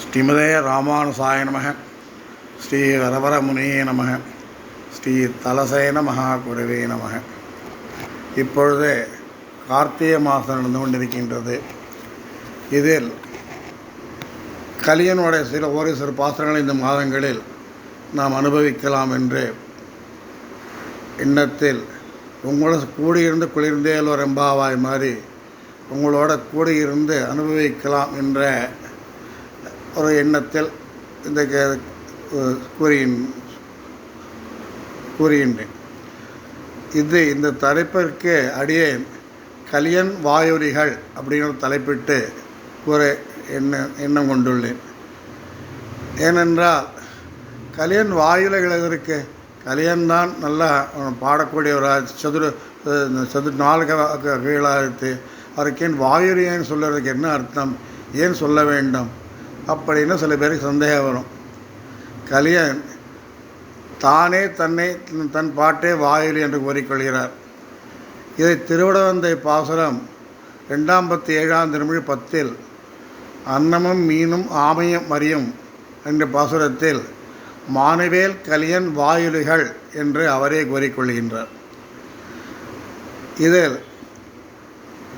ஸ்ரீமதே ராமானுசாய நமக. ஸ்ரீ வரவரமுனியே நமக. ஸ்ரீ தலசேன மகாகுருவே நமக. இப்பொழுது கார்த்திகை மாதம் நடந்து கொண்டிருக்கின்றது. இதில் கலியனுடைய சில ஒரு சில பாசனங்களை இந்த மாதங்களில் நாம் அனுபவிக்கலாம் என்று எண்ணத்தில் உங்களோட கூடியிருந்து குளிர்ந்தேல் ரெம்பாவாய் மாதிரி உங்களோட கூட இருந்து அனுபவிக்கலாம் என்ற ஒரு எண்ணத்தில் இந்த கே- கூறியின் கூறுகின்றேன். இது இந்த தலைப்பிற்கு அடியே கலியன் வாயுரிகள் அப்படின்னு தலைப்பிட்டு கூற எண்ண எண்ணம் கொண்டுள்ளேன். ஏனென்றால் கலியன் வாயுலைகள் இருக்கு கலியன் தான் நல்லா பாடக்கூடியவராக சதுர அஹ் சது நான்கு கீழாத்து அவருக்கு ஏன் சொல்லுறதுக்கு என்ன அர்த்தம்? ஏன் சொல்ல வேண்டும்? அப்படின்னு சில பேருக்கு சந்தேகம் வரும். கலியன் தானே தன்னை தன் பாட்டே வாயுலி என்று கூறிக்கொள்கிறார். இதை திருவிடவந்தை பாசுரம் ரெண்டாம் பத்து ஏழாம் திருமொழி பத்தில் அன்னமும் மீனும் ஆமையும் மரியும் என்ற பாசுரத்தில் மானுவேல் கலியன் வாயுலிகள் என்று அவரே கூறிக்கொள்கின்றார். இதில்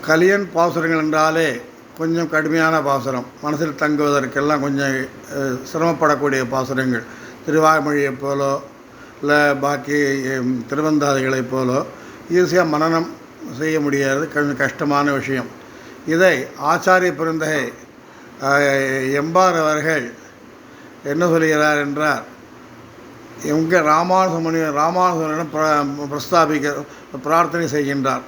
கலியன் பாசுரங்கள் என்றாலே கொஞ்சம் கடுமையான பாசுரம். மனசில் தங்குவதற்கெல்லாம் கொஞ்சம் சிரமப்படக்கூடிய பாசுரங்கள். திருவாய்மொழியைப் போலோ இல்லை பாக்கி திருவந்தாதிகளைப் போலோ ஈஸியாக மனனம் செய்ய முடியாது. கொஞ்சம் கஷ்டமான விஷயம். இதை ஆச்சாரிய பெருந்தகை எம்பார் அவர்கள் என்ன சொல்கிறார் என்றால் எங்க ராமானுசமணி ராமானுசனிடம் பிர- பிரஸ்தாபிக்க பிரார்த்தனை செய்கின்றார்.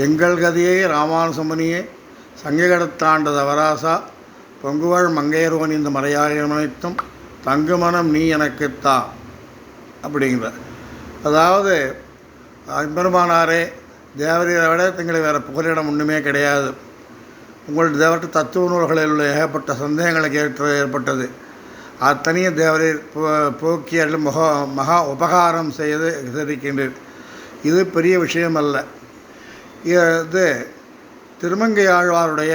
எங்கள் கதையே ராமானுசமணியே சங்ககடத்தாண்ட தவராசா பொங்குவாழ் மங்கையர்வன் இந்த மறையாயமனைத்தும் தங்குமனம் நீ எனக்குத்தா அப்படிங்கிற அதாவது பெருமானாரே தேவரீரை விட தங்களை வேறு புகலிடம் ஒன்றுமே கிடையாது. உங்கள் தேவர்கிட்ட தத்துவ நூல்களில் உள்ள ஏகப்பட்ட சந்தேகங்களுக்கு ஏற்ற ஏற்பட்டது. அத்தனைய தேவரீர் போ- போக்கி அருளும் மகா மகா உபகாரம் செய்து இருக்கின்றீர் இது பெரிய விஷயம் அல்ல இது திருமங்கை ஆழ்வாருடைய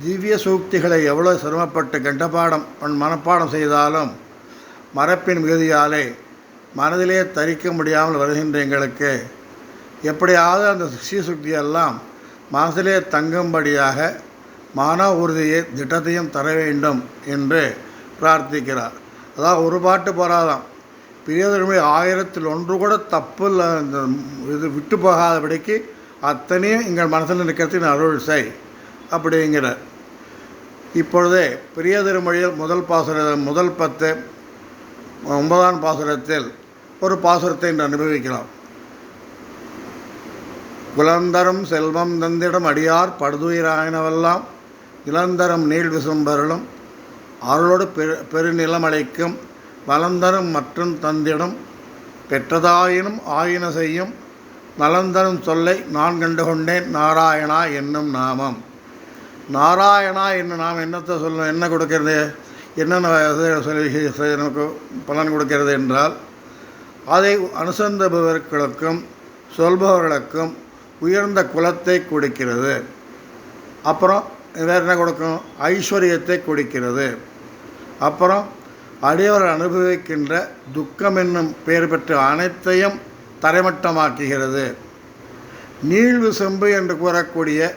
திவ்ய சூக்திகளை எவ்வளோ சிரமப்பட்டு கண்டபாடம் மனப்பாடம் செய்தாலும் மரப்பின் மிகுதியாலே மனதிலே தரிக்க முடியாமல் வருகின்ற எங்களுக்கு எப்படியாவது அந்த ஸ்ரீசுக்தியெல்லாம் மனதிலே தங்கும்படியாக மான உறுதியை திட்டத்தையும் தர வேண்டும் என்று பிரார்த்திக்கிறார். அதாவது ஒரு பாட்டு போராதாம் பிரியதர்மொழி ஆயிரத்தில் ஒன்று கூட தப்பு இல்லை இந்த இது விட்டு போகாதபடிக்கு அத்தனையும் எங்கள் மனசில் நிற்கிறதுக்கு அருள் செய் அப்படிங்கிற இப்பொழுதே பிரிய திருமொழியில் முதல் பாசுர முதல் பத்து ஒன்பதாம் பாசுரத்தில் ஒரு பாசுரத்தை இன்று அனுபவிக்கலாம். குலந்தரம் செல்வம் தந்திடம் அடியார் படுதுயிராயினவெல்லாம் இளந்தரம் நீள் விசும்பருளும் அருளோடு பெரு பெருநிலமழைக்கும் வளந்தரும் மற்றும் தந்திடம் பெற்றதாயினும் ஆயின செய்யும் நலந்தரும் சொல்லை நான் கண்டு கொண்டேன் நாராயணா என்னும் நாமம். நாராயணா என்னும் நாம் என்னத்தை சொல்லணும் என்ன கொடுக்கிறது? என்னென்ன சொல்லி நமக்கு பலன் கொடுக்கிறது என்றால் அதை அனுசந்தபவர்களுக்கும் சொல்பவர்களுக்கும் உயர்ந்த குலத்தை கொடுக்கிறது. அப்புறம் வேறு என்ன கொடுக்கும்? ஐஸ்வர்யத்தை கொடுக்கிறது. அப்புறம் அடியவர் அனுபவிக்கின்ற துக்கம் என்னும் பெயர் பெற்ற அனைத்தையும் தரைமட்டமாக்குகிறது. நீழ்வு செம்பு என்று கூறக்கூடிய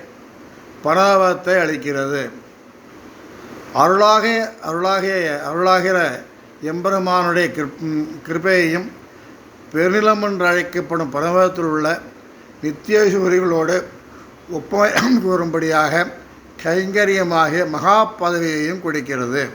பராபத்தை அளிக்கிறது. அருளாக அருளாகிய அருளாகிற எம்பெருமானுடைய கிருப் கிருபையையும் பெருநிலம் என்று அழைக்கப்படும் பரமத்தில் உள்ள நித்தியசூரிகளோடு ஒப்பமயம் கூறும்படியாக கைங்கரியமாகிய மகா பதவியையும் கொடுக்கிறது.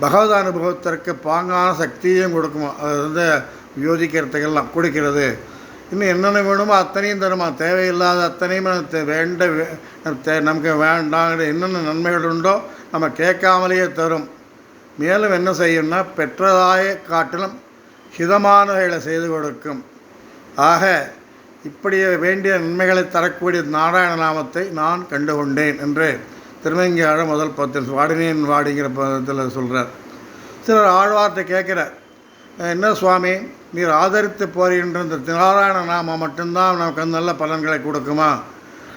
பகவத் அனுபவத்திற்கு பாங்கான சக்தியையும் கொடுக்கும். அது வந்து யோசிக்கிறதுக்கெல்லாம் கொடுக்கிறது. இன்னும் என்னென்ன வேணுமோ அத்தனையும் தருமா? தேவையில்லாத அத்தனையும் நமக்கு வேண்ட வே- தே- நமக்கு வேண்டாங்கிற என்னென்ன நன்மைகள் உண்டோ நம்ம கேட்காமலேயே தரும். மேலும் என்ன செய்யும்னா பெற்றதாய காட்டிலும் ஹிதமானவைகளை செய்து கொடுக்கும். ஆக இப்படி வேண்டிய நன்மைகளை தரக்கூடிய நாராயண நாமத்தை நான் கண்டுகொண்டேன் என்று திருமங்கியாழ முதல் பத்தில் வாடினேன் வாடிங்கிற பதத்தில் சொல்கிறார் சிலர் ஆழ்வார்த்தை கேட்குறார். என்ன சுவாமி? நீர் ஆதரித்து போகின்ற இந்த நாராயண நாமம் மட்டும்தான் நமக்கு நல்ல பலன்களை கொடுக்குமா?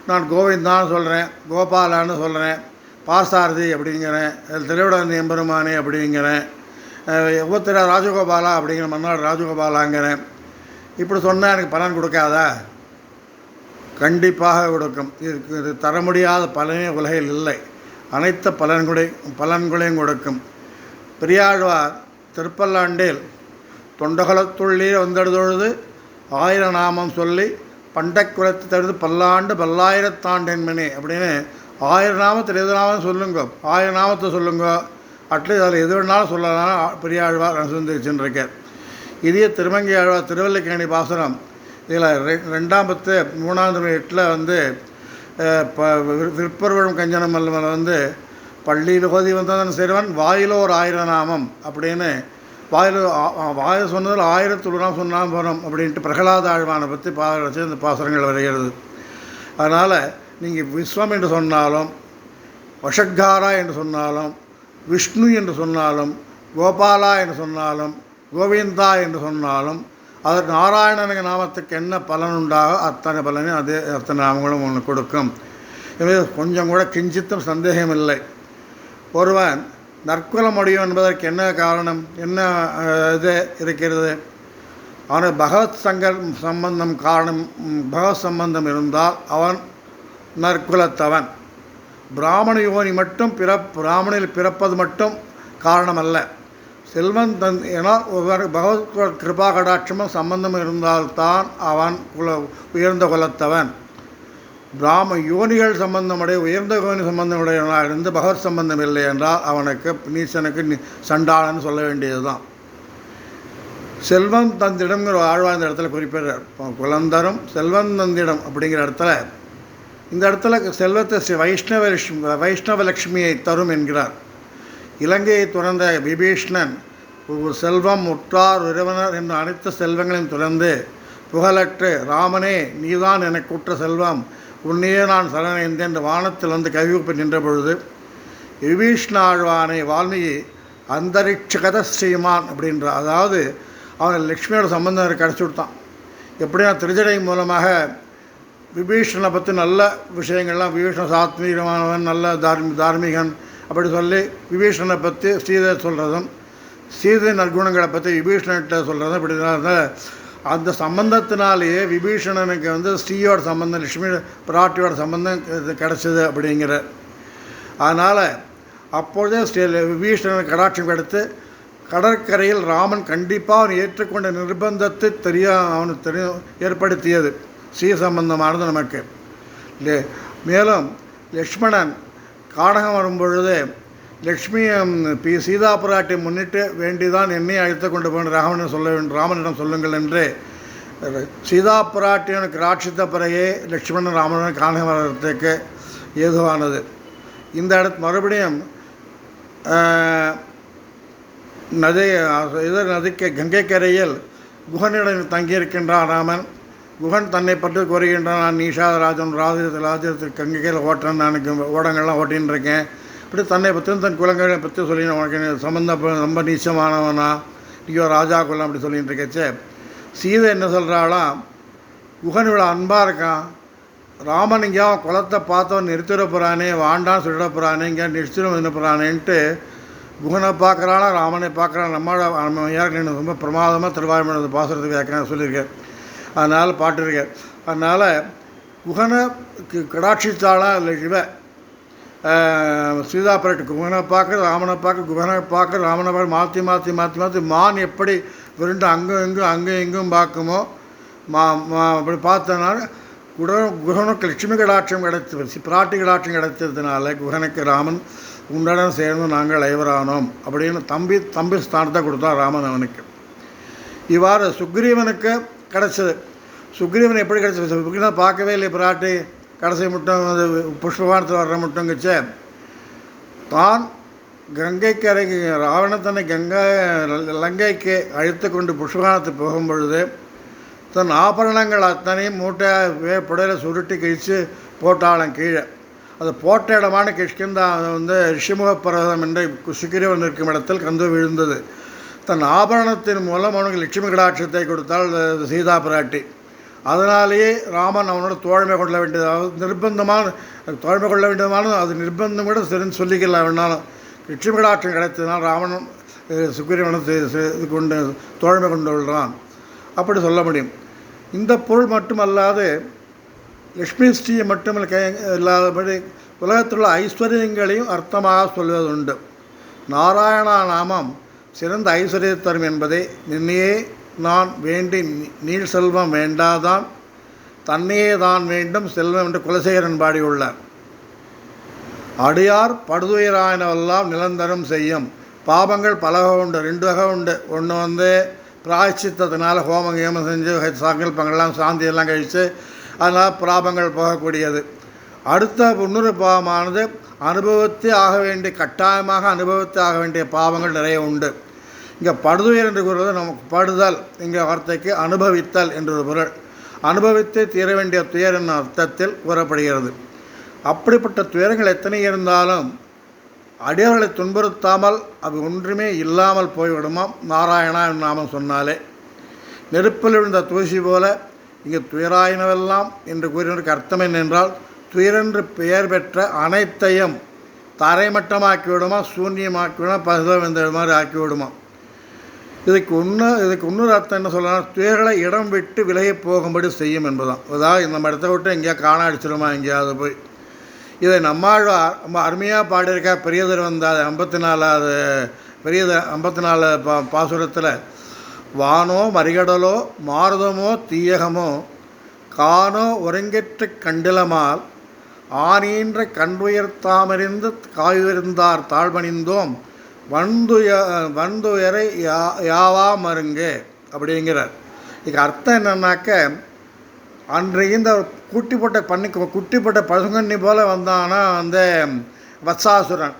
நான் கோவிந்தான்னு சொல்கிறேன் கோபாலான்னு சொல்கிறேன் பாசாரதி அப்படிங்கிறேன் திருவிடந்தி எம்பெருமானி அப்படிங்கிறேன். ஒவ்வொருத்தர ராஜகோபாலா அப்படிங்கிற மன்னாடு ராஜகோபாலாங்கிறேன். இப்படி சொன்னால் எனக்கு பலன் கொடுக்காதா? கண்டிப்பாக கொடுக்கும். இதுக்கு இது தர முடியாத பலனே உலகில் இல்லை. அனைத்து பலன்களை பலன்களையும் கொடுக்கும். பெரியாழ்வார் திருப்பல்லாண்டில் தொண்டகலத்துள்ளே வந்தெடுதொழுது ஆயிர நாமம் சொல்லி பண்டை தடுத்து பல்லாண்டு பல்லாயிரத்தாண்டென்மனே அப்படின்னு ஆயிரம் நாமத்தில் எது நாமம் சொல்லுங்க? ஆயிரம் நாமத்தை சொல்லுங்க. அட்லீஸ்ட் அதில் எது வேணாலும் சொல்லலாம். பெரியாழ்வார் அனுசந்திச்சிருக்கார் இதே திருமங்கை ஆழ்வார் திருவல்லிக்கேணி பாசனம் இதில் ரெ ரெண்டாம் பத்து மூணாம் திருமணி எட்டில் வந்து ப விற்- விற்பருவம் கஞ்சனம் அல்லவன் வந்து பள்ளியில் கோதி வந்ததன் சிறுவன் வாயிலோர் ஆயிரநாமம் நாமம் அப்படின்னு வாயில் வாயில் சொன்னதில் ஆயிரத்து தொண்ணூறாம் சொன்னால் வரும் அப்படின்ட்டு பிரகலாத ஆழ்வானை பற்றி பா வச்சு இந்த பாசுரங்கள் வருகிறது. அதனால் நீங்கள் விஸ்வம் என்று சொன்னாலும் வஷக்காரா என்று சொன்னாலும் விஷ்ணு என்று சொன்னாலும் கோபாலா என்று சொன்னாலும் கோவிந்தா என்று சொன்னாலும் அதற்கு நாராயணனுக்கு நாமத்துக்கு என்ன பலன் உண்டாகோ அத்தனை பலனையும் அதே அத்தனை நாமங்களும் ஒன்று கொடுக்கும். எனவே கொஞ்சம் கூட கிஞ்சித்தும் சந்தேகம் இல்லை ஒருவன் நற்குலம் அடையும் என்பதற்கு என்ன காரணம்? என்ன இது இருக்கிறது? அவனுக்கு பகவத் சங்கர் சம்பந்தம் காரணம் பகவத் சம்பந்தம் இருந்தால் அவன் நற்குலத்தவன். பிராமண யோனி மட்டும் பிற பிராமணில் பிறப்பது மட்டும் காரணமல்ல. செல்வன் தன் ஏன்னா ஒவ்வொரு பகவத் கிருபா கடாட்சமும் சம்பந்தம் இருந்தால்தான் அவன் குல உயர்ந்த குலத்தவன். பிராம யோனிகள் சம்பந்தமுடைய உயர்ந்த யோனி சம்பந்தமுடையவனாக இருந்து பகவத் சம்பந்தம் இல்லை என்றால் அவனுக்கு நீசனுக்கு சண்டாளன்னு சொல்ல வேண்டியதுதான். செல்வம் தந்திடம்ங்கிற ஆழ்வா இந்த இடத்துல குறிப்பிடுறார். குலந்தரும் செல்வம் தந்திடம் அப்படிங்கிற இடத்துல இந்த இடத்துல செல்வத்தை ஸ்ரீ வைஷ்ணவ லட்சுமி வைஷ்ணவ லட்சுமியை தரும் என்கிறார். இலங்கையை துறந்த விபீஷ்ணன் ஒரு செல்வம் உற்றார் உறவினர் என்ற அனைத்து செல்வங்களையும் துறந்து புகழற்று ராமனே நீதான் எனக்கு உற்ற செல்வம். உன்னையே நான் சரணடைந்தேன் என்று வானத்தில் வந்து கைவிப்பு நின்ற பொழுது விபீஷ்ண ஆழ்வானை வால்மீகி அந்தரிட்சகத ஸ்ரீமான் அப்படின்ற அதாவது அவன் லக்ஷ்மியோட சம்பந்தம் கிடச்சி விட்டான் எப்படின்னா திருஜடை மூலமாக விபீஷணனை பற்றி நல்ல விஷயங்கள்லாம் விபீஷண சாத்மீகமானவன் நல்ல தார்மி தார்மீகன் அப்படி சொல்லி விபீஷணனை பற்றி சீதை சொல்கிறதும் சீதை நற்குணங்களை பற்றி விபீஷணன்கிட்ட சொல்கிறதும் இப்படி தான் அந்த சம்பந்தத்தினாலேயே விபீஷணனுக்கு வந்து ஸ்ரீயோட சம்பந்தம் லட்சுமி பிராட்டியோட சம்பந்தம் கிடச்சிது அப்படிங்கிற. அதனால் அப்பொழுதே ஸ்ரீ விபீஷணன் கடாட்சம் கிடைத்து கடற்கரையில் ராமன் கண்டிப்பாக அவன் ஏற்றுக்கொண்ட நிர்பந்தத்தை தெரிய அவனுக்கு தெரியும் ஏற்படுத்தியது. ஸ்ரீ சம்பந்தமானது நமக்கு. லே- மேலும் லக்ஷ்மணன் காடகம் வரும்பொழுது லக்ஷ்மி பி. சீதா பிராட்டை முன்னிட்டு வேண்டிதான் என்னை அழைத்து கொண்டு போன ராமனிடம் சொல்ல வேண்டும் ராமனிடம் சொல்லுங்கள் என்று. சீதா பிராட்டியனுக்கு ராட்சித்த பிறையே லக்ஷ்மணன் ராமனுடன் காணகம் ஏதுவானது. இந்த இடத்து மறுபடியும் நதி இது நதிக்கு கங்கை கரையில் குகனிடம் தங்கியிருக்கின்றான் ராமன். குகன் தன்னை பற்றி கூறுகின்றான் நான் நீஷாத ராஜன் ராஜ ராஜ்யத்தில் கங்கையில் ஓட்டன் நான் ஓடங்கள்லாம் ஓட்டின்னு இருக்கேன். இப்படி தன்னை பற்றியும் தன் குலங்களை பற்றி சொல்லி உனக்கு சம்மந்தம் ரொம்ப நீச்சமானவனா? ஐயோ ராஜா குலம் அப்படி சொல்லிட்டு இருக்கச்சே. சீதை என்ன சொல்கிறாளாம் குகன் இவ்வளோ அன்பாக இருக்கான். ராமன் இங்கேயும் குளத்தை பார்த்தவன் நிறுத்திட போகிறானே வாண்டான்னு சொல்லிட போகிறானே இங்கே நிறுத்திட வந்து போகிறானேன்ட்டு குகனை பார்க்குறானா ராமனை பார்க்குறான் நம்மளோட நம்ம ரொம்ப பிரமாதமாக திருவாயுமனது பாசுறதுக்கு ஏற்கனவே சொல்லியிருக்கேன் அதனால் பாட்டிருக்கேன் அதனால் குகனை கி- கடாட்சித்தாளா? இல்லை இவன் சீதா பிராட்டி குகனை பார்க்க ராமனை பார்க்க குகனை பார்க்க ராமனை பார்க்க மாற்றி மாற்றி மாற்றி மாற்றி மான் எப்படி விருண்டு அங்கும் இங்கும் அங்கும் இங்கும் பார்க்குமோ மா மா அப்படி பார்த்தனால குட குகனுக்கு லட்சுமி கடாட்சம் கிடைத்து பிராட்டி கடாட்சம் கிடைத்ததுனால குகனுக்கு ராமன் உன்னுடன் சேர்ந்து நாங்கள் ஐவரானோம் அப்படின்னு தம்பி தம்பி ஸ்தானத்தை கொடுத்தான் ராமன் அவனுக்கு. இவ்வாறு சுக்ரீவனுக்கு கிடைச்சது. சுக்ரீவன் எப்படி கிடைச்சது? சுக்ரீவன் பார்க்கவே இல்லை பிராட்டி. கடைசி மட்டும் அது புஷ்பவானத்தில் வர்ற மட்டுங்கச்ச தான் கங்கைக்கரைக்கு ராவணன் தன்னை கங்கை லங்கைக்கு அழைத்து கொண்டு புஷ்பவானத்துக்கு போகும் பொழுது தன் ஆபரணங்கள் அத்தனையும் மூட்டையாக வே புடையில் சுருட்டி கிழித்து போட்டாளன் கீழே. அது போட்ட இடமான கிஷ்கிந்தா அது வந்து ரிஷிமுக பர்வதம் என்ற சுக்கிரவன் இருக்கும் இடத்தில் கந்து விழுந்தது. தன் ஆபரணத்தின் மூலம் அவனுக்கு லட்சுமி கடாட்சத்தை கொடுத்தாள் சீதா பிராட்டி. அதனாலேயே ராமன் அவனோட தோழமை கொள்ள வேண்டியது. நிர்பந்தமான தோழமை கொள்ள வேண்டியதுமான அது நிர்பந்தம் கூட சரின்னு சொல்லிக்கலாம் வேணாலும் லட்சுமிகடாட்சம் கிடைத்ததுனால் ராமன் சுக்கிரவனை இது கொண்டு தோழமை கொண்டு கொள்கிறான் அப்படி சொல்ல முடியும். இந்த பொருள் மட்டுமல்லாது லக்ஷ்மி ஸ்ரீயை மட்டும் இல்லாதபடி உலகத்தில் உள்ள ஐஸ்வர்யங்களையும் அர்த்தமாக சொல்வதுண்டு. நாராயணா நாமம் சிறந்த ஐஸ்வர்யத்தரும் என்பதை நின்னையே நான் வேண்டி நீள் செல்வம் வேண்டாதான் தன்னையே தான் வேண்டும் செல்வம் என்று குலசேகரன் பாடியுள்ளார். அடியார் படுதுயராயினவெல்லாம் நிரந்தரம் செய்யும். பாபங்கள் பல உண்டு ரெண்டு வகை உண்டு. ஒன்று வந்து பிராய்ச்சித்தத்தினால ஹோமம் கேமம் செஞ்சு சங்கல்பங்கள்லாம் சாந்தியெல்லாம் கழித்து அதனால் பிராபங்கள் போகக்கூடியது. அடுத்த இன்னொரு பாவமானது அனுபவத்தே ஆக வேண்டிய கட்டாயமாக அனுபவத்தே ஆக வேண்டிய பாவங்கள் நிறைய உண்டு. இங்கே படுதுயர் என்று கூறுவது நமக்கு படுதல் என்கிற வார்த்தைக்கு அனுபவித்தல் என்று பொருள். அனுபவித்து தீர வேண்டிய துயர் என்ற அர்த்தத்தில் கூறப்படுகிறது. அப்படிப்பட்ட துயரங்கள் எத்தனை இருந்தாலும் அடியவர்களை துன்புறுத்தாமல் அது ஒன்றுமே இல்லாமல் போய்விடுமாம் நாராயணா என்று நாமம் சொன்னாலே. நெருப்பில் விழுந்த தூசி போல இங்கே துயராயினவெல்லாம் என்று கூறினருக்கு அர்த்தம் என்னென்றால் துயரென்று பெயர் பெற்ற அனைத்தையும் தரைமட்டமாக்கி விடுமா சூன்யமாக்கி விடுமா பசுதம் இந்த மாதிரி ஆக்கி விடுமா இதுக்கு ஒன்று இதுக்கு இன்னொரு அர்த்தம் என்ன சொல்லலாம் துயர்களை இடம் விட்டு விலகி போகும்படி செய்யும் என்பதுதான். அதாவது நம்ம இடத்த விட்டு எங்கேயா காண அடிச்சிடுமா எங்கேயாவது போய். இதை நம்மாழ்வார் ரொம்ப அருமையாக பாடியிருக்கா பெரியதர் வந்தாது ஐம்பத்தி நாலாவது பெரியத ஐம்பத்தி நாலு பா பாசுரத்தில் வானோ மறிகடலோ மாருதமோ தீயகமோ காணோ ஒருங்கிற்று கண்டிலமால் ஆனீன்ற கண்டுயர்த்தாமறிந்து காயுயர்ந்தார் தாழ்பணிந்தோம் வந்துய வந்துயரை யா யாவா மருங்கு அப்படிங்கிறார். இதுக்கு அர்த்தம் என்னன்னாக்க அன்று இந்த குட்டி போட்ட பண்ணி குட்டி போட்ட பசுங்கண்ணி போல் வந்தான்னா வந்து வத்சாசுரன்.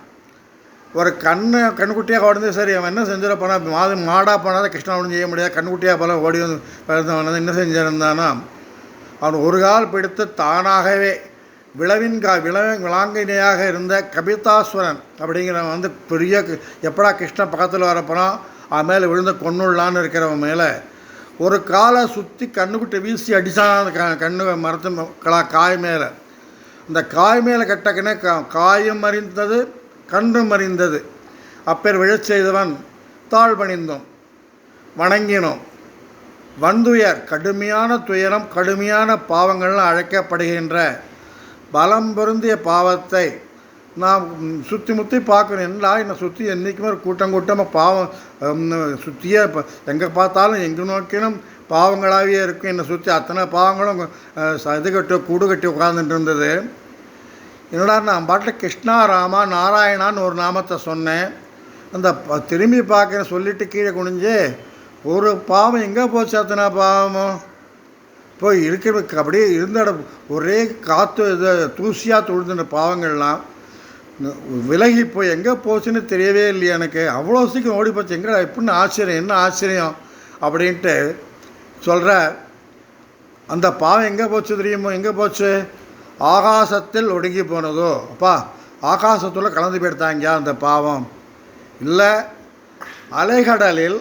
ஒரு கண்ணு கண்ணுக்குட்டியாக ஓடுந்து சரி அவன் என்ன செஞ்சிட போனால் மாது மாடாக போனால் கிருஷ்ணா ஒன்றும் செய்ய முடியாது கண்ணுக்குட்டியாக போல ஓடி வந்து பிறந்தவன் என்ன செஞ்சிருந்தானா அவன் ஒரு கால் பிடித்து தானாகவே விளவின் கா விள விளாங்கினையாக இருந்த கபிதாஸ்வரன் அப்படிங்கிறவன் வந்து பெரிய எப்படா கிருஷ்ணன் பக்கத்தில் வரப்போனால் அவன் மேலே விழுந்த கொன்னுள்ளான்னு இருக்கிறவன் மேலே. ஒரு காலை சுற்றி கண்ணுக்குட்டு வீசி அடித்தான் அந்த க கண்ணு மரத்து கலா காய் மேலே. இந்த காய் மேலே கட்டக்கனே கா காயும் அறிந்தது கன்றும் அறிந்தது அப்பேர் விழச் செய்தவன் தாழ் பணிந்தோம் வணங்கினோம். வன்துயர் கடுமையான துயரம் கடுமையான பாவங்கள்லாம் அழைக்கப்படுகின்ற பலம் பொருந்திய பாவத்தை நான் சுற்றி முற்றி பார்க்கணும். என்னடா என்னை சுற்றி என்றைக்குமே ஒரு கூட்டம் கூட்டமாக பாவம் சுற்றியே இப்போ எங்கே பார்த்தாலும் எங்கே நோக்கினும் பாவங்களாகவே இருக்கும். என்னை சுற்றி அத்தனை பாவங்களும் இது கட்டி கூடு கட்டி உட்காந்துட்டு இருந்தது. என்னடா நான் பாட்டில் கிருஷ்ணா ராமா நாராயணான்னு ஒரு நாமத்தை சொன்னேன். அந்த திரும்பி பார்க்குறேன் சொல்லிட்டு கீழே குனிஞ்சு ஒரு பாவம் எங்கே போச்சு அத்தனை பாவமும்? போய் இருக்கிறதுக்கு அப்படியே இருந்த இடம் ஒரே காற்று இது தூசியாக தொழுதுன பாவங்கள்லாம் விலகி போய் எங்கே போச்சுன்னு தெரியவே இல்லையா எனக்கு. அவ்வளோ சீக்கிரம் ஓடி போச்சு. எங்கே எப்படின்னு ஆச்சரியம் என்ன ஆச்சரியம் அப்படின்ட்டு சொல்கிற அந்த பாவம் எங்கே போச்சு தெரியுமோ எங்கே போச்சு? ஆகாசத்தில் ஒடுங்கி போனதோ அப்பா ஆகாசத்தில் கலந்து போயிடுத்தாங்க அந்த பாவம்? இல்லை அலைகடலில்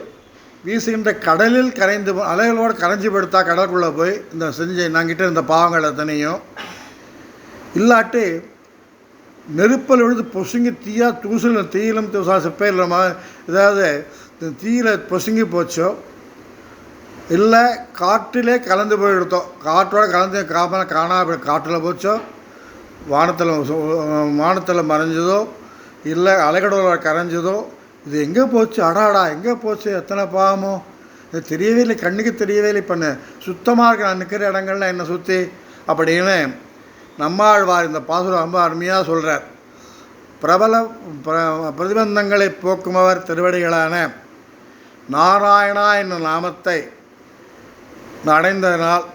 வீசுகின்ற கடலில் கரைந்து அலைகளோடு கரைஞ்சி படுத்தா கடலுக்குள்ளே போய் இந்த செஞ்ச நாங்கிட்ட இருந்த பாவங்கள் தனியும் இல்லாட்டி நெருப்பில் விழுந்து பொசுங்கி தீயா தூசில் தீயிலும் தூசா செப்பையில் ஏதாவது தீயில பொசுங்கி போச்சோ? இல்லை காற்றிலே கலந்து போயிடுத்தோம் காற்றோட கலந்து காம காணா காற்றில் போச்சோ? வானத்தில் வானத்தில் மறைஞ்சதோ? இல்லை அலைகடோட கரைஞ்சதோ? இது எங்கே போச்சு? அடாடா எங்கே போச்சு? எத்தனை பாவமோ? இது தெரியவே இல்லை கண்ணுக்கு தெரியவே இல்லை. இப்போ சுத்தமாக இருக்கிற நான் நிற்கிற இடங்கள்லாம் என்னை சுற்றி அப்படின்னு நம்மாழ்வார் இந்த பாசுரம் ரொம்ப அருமையாக சொல்கிறார் பிரபல பிரதிபந்தங்களை போக்குமவர் திருவடிகளான நாராயணா என்னும் நாமத்தை அடைந்ததனால்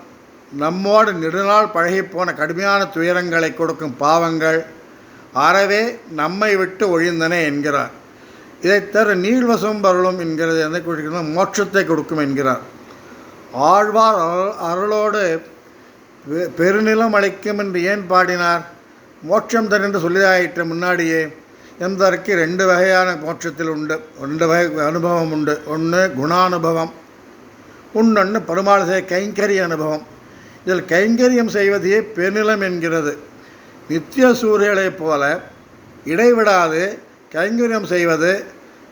நம்மோடு நெடுநாள் பழகிப்போன கடுமையான துயரங்களை கொடுக்கும் பாவங்கள் அறவே நம்மை விட்டு ஒழிந்தன என்கிறார். இதை தவிர நீள்வசம் பருளும் என்கிறது எதை குறிக்கிறது? மோட்சத்தை கொடுக்கும் என்கிறார். ஆழ்வார் அருளோடு பெருநிலம் அளிக்கும் என்று ஏன் பாடினார்? மோட்சம் தர் என்று சொல்லியாயிற்று முன்னாடியே. என்பதற்கு ரெண்டு வகையான மோட்சத்தில் உண்டு. ரெண்டு வகை அனுபவம் உண்டு. ஒன்று குணானுபவம் இன்னொன்று பெருமாள் செய்ய கைங்கரிய அனுபவம். இதில் கைங்கரியம் செய்வதையே பெருநிலம் என்கிறது. நித்திய சூரியர்களைப் போல இடைவிடாது கைங்கரியம் செய்வது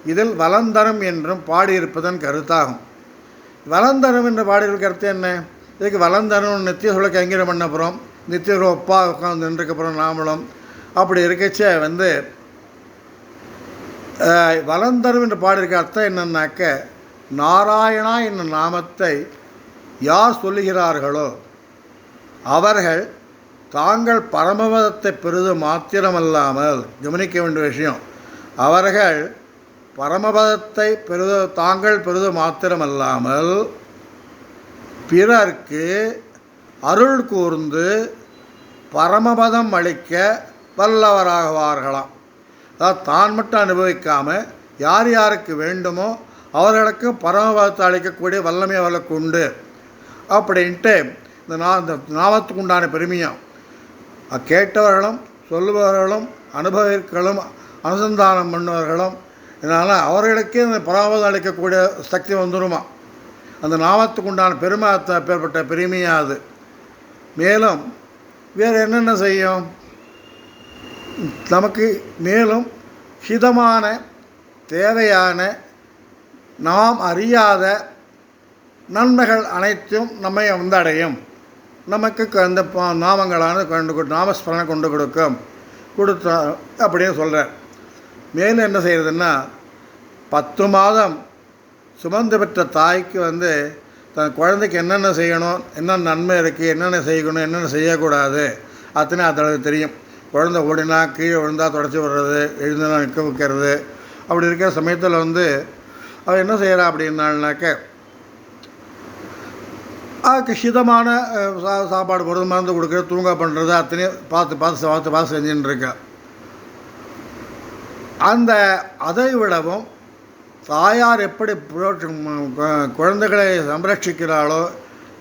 இதில் வலந்தரம் என்றும் பாடியிருப்பதன் கருத்தாகும். வலந்தரம் என்று பாடியிருக்க கருத்து என்ன? இதுக்கு வலந்தரம் நித்திய சொல்ல கைங்கரியம் பண்ண போகிறோம் நித்திய ஒப்பா உட்காந்து நின்றுக்கப்புறம் நாமளும். அப்படி இருக்கச்ச வந்து அஹ், வலந்தரம் என்று பாடியிருக்க அர்த்தம் என்னன்னாக்க நாராயணா என்னும் நாமத்தை யார் சொல்லுகிறார்களோ அவர்கள் தாங்கள் பரமபதத்தை பெறுது மாத்திரமல்லாமல் கவனிக்க வேண்டிய விஷயம். அவர்கள் பரமபதத்தை பெருது தாங்கள் பெருது மாத்திரமல்லாமல் பிறர்க்கு அருள் கூர்ந்து பரமபதம் அளிக்க வல்லவராகுவார்களாம். அதாவது தான் மட்டும் அனுபவிக்காமல் யார் யாருக்கு வேண்டுமோ அவர்களுக்கு பரமபதத்தை அளிக்கக்கூடிய வல்லமை அவர்களுக்கு உண்டு. அப்படின்ட்டு இந்த நா இந்த நாமத்துக்கு உண்டான பெருமையும். கேட்டவர்களும் சொல்லுபவர்களும் அனுபவிகளும் அனுசந்தானம் பண்ணுபவர்களும் இதனால் அவர்களுக்கே இந்த பராபதம் அளிக்கக்கூடிய சக்தி வந்துருமா? அந்த நாமத்துக்கு உண்டான பெருமை அத்த- அப்பேற்பட்ட அது. மேலும் வேறு என்னென்ன செய்யும்? நமக்கு மேலும் ஹிதமான தேவையான நாம் அறியாத நன்மைகள் அனைத்தும் நம்மை வந்தடையும். நமக்கு அந்த நாமங்களான கொண்டு நாமஸ்மரணை கொண்டு கொடுக்கும். கொடுத்தா அப்படின்னு சொல்கிறேன் மேலும் என்ன செய்கிறதுன்னா பத்து மாதம் சுமந்து பெற்ற தாய்க்கு வந்து தன் குழந்தைக்கு என்னென்ன செய்யணும் என்னென்ன நன்மை இருக்குது என்னென்ன செய்யணும் என்னென்ன செய்யக்கூடாது அத்தனை அதனுக்கு தெரியும். குழந்தை ஓடினா கீழே விழுந்தா தொடச்சி விடுறது எழுந்துனா நிற்க வைக்கிறது. அப்படி இருக்கிற சமயத்தில் வந்து அவள் என்ன செய்கிறா அப்படின்னாக்க அதுக்கு ஹிதமான சா சாப்பாடு போடுறது மருந்து கொடுக்குறது தூங்க பண்ணுறது அத்தனையும் பார்த்து பார்த்து பார்த்து பார்த்து செஞ்சுன்னு இருக்கா. அந்த அதை விடவும் தாயார் எப்படி குழந்தைகளை சம்ரட்சிக்கிறாளோ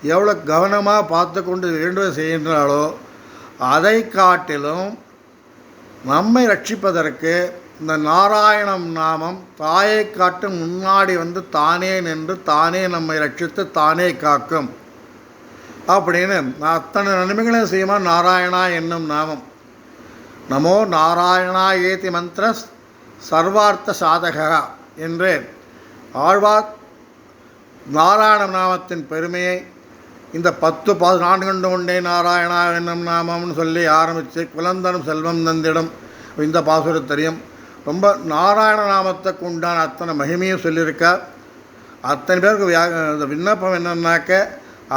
எவ்வளோ கவனமாக பார்த்து கொண்டு வேண்டும் செய்கின்றாளோ அதை காட்டிலும் நம்மை ரட்சிப்பதற்கு இந்த நாராயணம் நாமம் தாயை காட்டும் முன்னாடி வந்து தானே நின்று தானே நம்மை ரட்சித்து தானே காக்கும். அப்படின்னு அத்தனை நன்மைகளையும் செய்யுமா? நாராயணா என்னும் நாமம். நமோ நாராயணா ஏதி மந்திர சர்வார்த்த சாதகா என்று ஆழ்வார் நாராயண நாமத்தின் பெருமையை இந்த பத்து பதினான்கு கண்டு கொண்டே நாராயணா என்னும் நாமம்னு சொல்லி ஆரம்பித்து குலந்தனம் செல்வம் நந்திடம் இந்த பாசுரம் தெரியும். ரொம்ப நாராயண நாமத்துக்கு உண்டான அத்தனை மகிமையும் சொல்லியிருக்கார். அத்தனை பேருக்கு வியா இந்த விண்ணப்பம் என்னன்னாக்க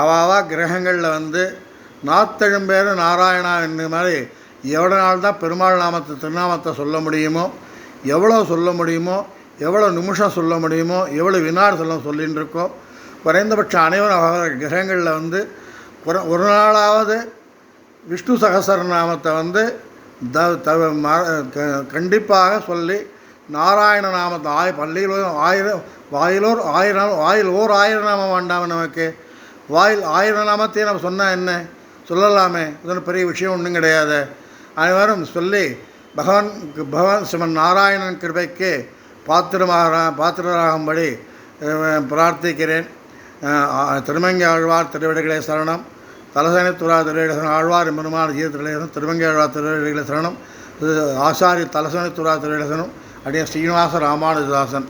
அவாவா கிரகங்களில் வந்து நாத்தெழும் பேர் நாராயணா என்ன மாதிரி எவ்வளோ நாள் தான் பெருமாள் நாமத்தை திருநாமத்தை சொல்ல முடியுமோ எவ்வளோ சொல்ல முடியுமோ எவ்வளோ நிமிஷம் சொல்ல முடியுமோ எவ்வளோ வினாடி சொல்ல சொல்லின்னு இருக்கோம் குறைந்தபட்சம் அனைவரும் கிரகங்களில் வந்து ஒரு நாளாவது விஷ்ணு சகசரநாமத்தை வந்து த தவ கண்டிப்பாக சொல்லி நாராயண நாமத்தை ஆய் பள்ளியிலும் ஆயிரம் வாயிலோர் ஆயிரம் வாயில் ஓர் ஆயிரம் நாமம் வேண்டாம் நமக்கு. வாயில் ஆயிரம் நாமத்தையும் நம்ம சொன்னால் என்ன? சொல்லலாமே. இது பெரிய விஷயம் ஒன்றும் கிடையாது. அனைவரும் சொல்லி பகவான் பகவான் சிவன் நாராயணன் கிருபைக்கு பாத்திரமாக பாத்திரராகும்படி பிரார்த்திக்கிறேன். அஹ், திருமங்கை ஆழ்வார் திருவிடைகளே சரணம். தலசனை துறா திருவிடை சரணம். ஆழ்வார் பெருமாள் ஜீவ திருவிடை திருமங்கை ஆழ்வார் திருவிடைகளே சரணம். ஆசாரி தலசனை துறா திருவிடை சரணம். அப்படியே ஸ்ரீனிவாச ராமானுஜதாசன்.